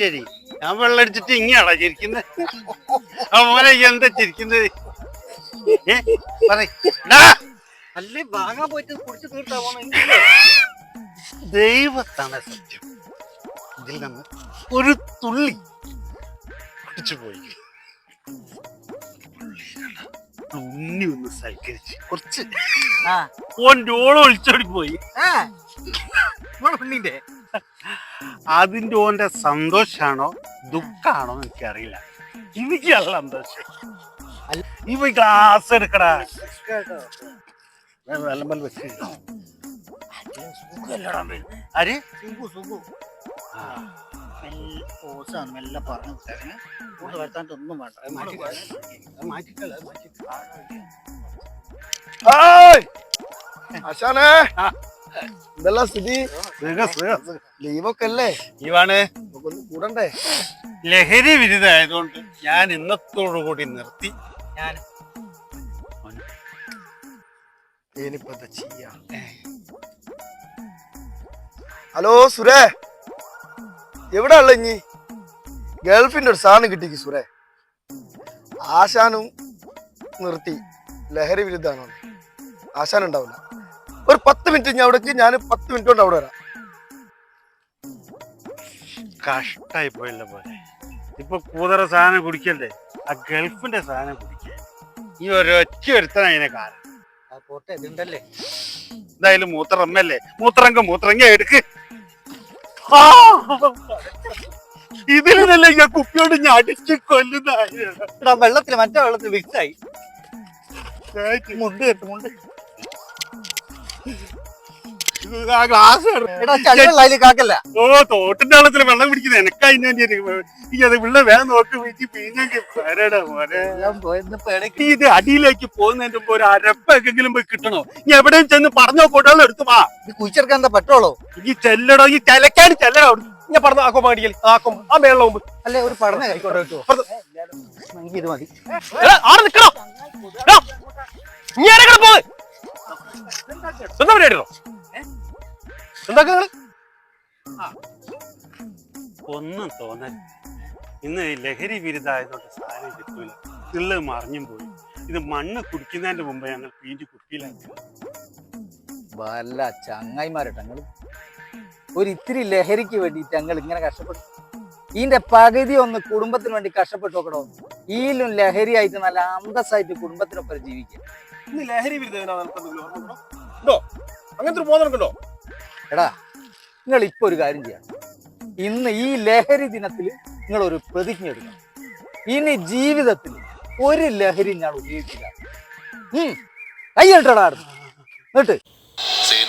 ശരി ഞാൻ വെള്ളം അടിച്ചിട്ട് ഇങ്ങനെയാണോ ചിരിക്കുന്നത് അവനെ എന്താ ചിരിക്കുന്നത്? ഏ പറയ്. അല്ലേ വാങ്ങാൻ പോയിട്ട് കുടിച്ച് തീർത്താ ദൈവത്താണ് സത്യം. ഇതിൽ നിന്ന് ഒരു തുള്ളി കുടിച്ചു പോയി. ഉണ്ണി ഒന്ന് സൽക്കരിച്ച് കുറച്ച് ആ. ഓന്റെ ഓളം ഒളിച്ചോടി പോയി. ആ. നമ്മളെ പെണ്ണിന്റെ. അതിന്റെ ഓന്റെ സന്തോഷാണോ ദുഃഖാണോ എനിക്കറിയില്ല. എനിക്കല്ല സന്തോഷം. ഇവ ഗ്ലാസ് എടുക്കടാ. വിളമ്പൽ വെച്ച്. ആര്? സുഖു സുഖു. ആ, ഓസാണ് മെല്ലെ പറഞ്ഞു വിട്ടേക്കണേ കൂടുതൽ വരുത്താണ്ട് ഒന്നും വേണ്ട. ആശാനേ. എന്തെല്ലാം സ്ഥിതി. ലീവൊക്കെ അല്ലേ ലീവാണ്. കൂടണ്ടേ? ലഹരി വിരുദ്ധമായതുകൊണ്ട് ഞാൻ ഇന്നത്തോടു കൂടി നിർത്തി. ഞാൻ ഇനിയിപ്പോ എന്താ ചെയ്യാ? ഹലോ സുരേ! എവിടെ ഉള്ള ഇഞ്ഞി? ഗൾഫിന്റെ ഒരു സാധനം കിട്ടിക്ക് സുരേ ആശാനും നിർത്തി. ലഹരി വിരുദ്ധാണോ ആശാൻ ഉണ്ടാവില്ല. ഒരു പത്ത് മിനിറ്റ് ഞാൻ അവിടേക്ക് ഞാൻ പത്ത് മിനിറ്റ് കൊണ്ട് അവിടെ വരാം. കഷ്ടായി പോയല്ലോ പോലെ ഇപ്പൊ കൂതറ സാധനം കുടിക്കണ്ടേ? ആ ഗൾഫിന്റെ സാധനം കുടിക്കേ. ഈ ഒരൊറ്റ ഒരുത്തനാ അതിനെ കാരണം ആ പോട്ടെ ഇതുണ്ടല്ലേ? എന്തായാലും മൂത്രമ്മല്ലേ മൂത്രങ്ക മൂത്രങ്ക എടുക്ക്! ഇതിൽ ഞാൻ കുപ്പിയോട് ഞാൻ അടിച്ച് കൊല്ലുന്ന വെള്ളത്തിൽ മറ്റേ വെള്ളത്തിൽ മിക്സായി മുണ്ട് കെട്ട് മുണ്ട് ആ ഗ്ലാസ് കാക്കല്ല. ഓ തോട്ടിന്റെ വെള്ളത്തിൽ വെള്ളം പിടിക്കുന്നത് എനക്ക് അത് വെള്ളം വേഗം നോക്കി വീട്ടിൽ പിന്നെങ്കിൽ മോനെ. ഇത് അടിയിലേക്ക് പോകുന്നതിന്റെ മുമ്പ് ഒരു അരപ്പെങ്കിലും പോയി കിട്ടണോ? നീ എവിടെയും ചെന്ന് പറഞ്ഞോ കൊണ്ടാലും എടുത്തു വാ. കുഴിച്ചെടുക്കാൻ എന്താ പെട്രോളോ ഈ ചെല്ലടോ ഈ ചെലക്കാട് ചെല്ലടോ അവിടുന്ന്. ഞാൻ പറഞ്ഞു ആക്കോ മാടിക്കൽ ആക്കും. ആ മേളം മുമ്പ്. അല്ലെ ഒരു പഠന കൈക്കോട്ടെ ഇത് മതി. ആടെ നിക്കണോ നീ ആരെങ്കിലും പോയി എന്താ പരിപാടിയോ എന്താ നിങ്ങൾ? ഒന്നും തോന്നൽ ഇന്ന് ലഹരി വിരുദ്ധമായതുകൊണ്ട് സാധനം കിട്ടൂല. തിള്ള് മറിഞ്ഞും പോയി. ഇത് മണ്ണ് കുടിക്കുന്നതിന്റെ മുമ്പ് ഞങ്ങൾ പീഞ്ചു കുപ്പിയിലാക്കി. വല്ല ചങ്ങായിമാരട്ടെ ഞങ്ങൾ ഒരു ഇത്തിരി ലഹരിക്ക് വേണ്ടിയിട്ട് ഞങ്ങൾ ഇങ്ങനെ കഷ്ടപ്പെട്ടു. ഇതിന്റെ പകുതി ഒന്ന് കുടുംബത്തിന് വേണ്ടി കഷ്ടപ്പെട്ടു നോക്കണോ? ഈലും ലഹരിയായിട്ട് നല്ല അന്തസ്സായിട്ട് കുടുംബത്തിനൊപ്പം ജീവിക്കുക. ലഹരി വിരുദ്ധോ അങ്ങനത്തെ ഒരു ബോധം നിനക്കുണ്ടോ എടാ നിങ്ങൾ ഇപ്പൊ ഒരു കാര്യം ചെയ്യണം. ഇന്ന് ഈ ലഹരി ദിനത്തിൽ നിങ്ങൾ ഒരു പ്രതിജ്ഞ എടുക്കണം. ഇനി ജീവിതത്തിൽ ഒരു ലഹരി ഞാൻ ഉപയോഗിക്കില്ല. കൈ കേട്ടടാ എന്നിട്ട്. Say